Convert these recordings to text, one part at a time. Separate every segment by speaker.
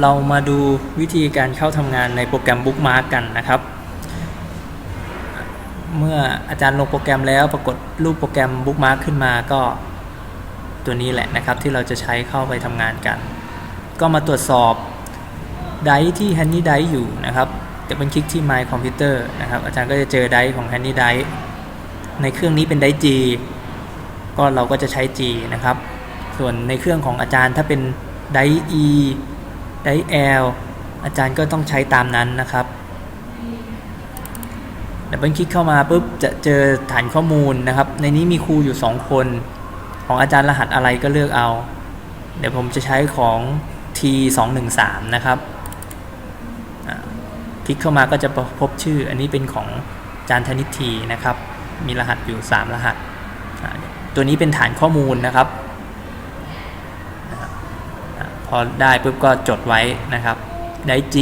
Speaker 1: เรามาดูวิธีการเข้าทำงานในโปรแกรม Bookmark กันนะครับ เมื่ออาจารย์ลงโปรแกรมแล้วปรากฏรูปโปรแกรม Bookmark ขึ้นมาก็ตัวนี้แหละนะครับ ที่เราจะใช้เข้าไปทำงานกัน ก็มาตรวจสอบไดที่ Handy d i อยู่นะครับจะเป็นคลิกที่ My Computer นะครับ อาจารย์ก็จะเจอไดร์ของ Handy d i ในเครื่องนี้เป็นไดร์ G ก็เราก็จะใช้ G นะครับ ส่วนในเครื่องของอาจารย์ถ้าเป็นไดร์ E ไดร์ L อาจารย์ก็ต้องใช้ตามนั้นนะครับดับเบิลคลิกเข้ามาปุ๊บจะเจอฐานข้อมูลนะครับ ในนี้มีครูอยู่ 2 คน ของอาจารย์รหัสอะไรก็เลือกเอา เดี๋ยวผมจะใช้ของ T 2 1 3นะครับคลิกเข้ามาก็จะพบชื่อ อันนี้เป็นของอาจารย์ธนิตทีนะครับ มีรหัสอยู่ 3 รหัส ตัวนี้เป็นฐานข้อมูลนะครับ พอได้ปุ๊บก็จดไว้นะครับได้ G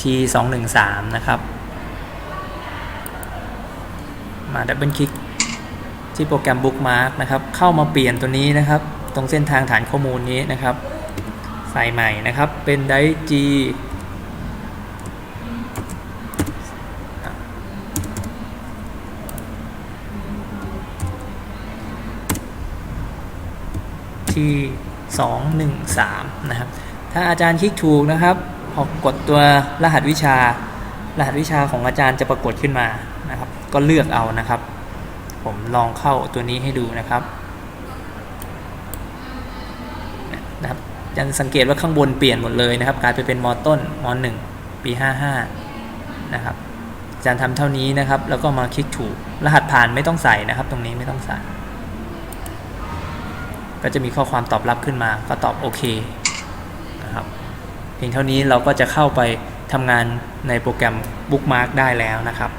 Speaker 1: T 2 1 3นะครับ มาดับเบิลคลิกที่โปรแกรม Bookmark นะครับ เข้ามาเปลี่ยนตัวนี้นะครับ ตรงเส้นทางฐานข้อมูลนี้นะครับ ใส่ใหม่นะครับ เป็นได G ที่ 213 นะครับ ถ้าอาจารย์คลิกถูกนะครับพอกดตัวรหัสวิชา รหัสวิชาของอาจารย์จะปรากฏขึ้นมานะครับ ก็เลือกเอานะครับ ผมลองเข้าตัวนี้ให้ดูนะครับนะครับจะสังเกตว่าข้างบนเปลี่ยนหมดเลยนะครับกลายไปเป็นมอต้นมหนึ่งปี 55 นะครับอาจารย์ทำเท่านี้นะครับ แล้วก็มาคลิกถูก รหัสผ่านไม่ต้องใส่นะครับ ตรงนี้ไม่ต้องใส่ ก็จะมีข้อความตอบรับขึ้นมา ก็ตอบโอเคนะครับเพียงเท่านี้เราก็จะเข้าไปทำงานในโปรแกรม Bookmark ได้แล้วนะครับ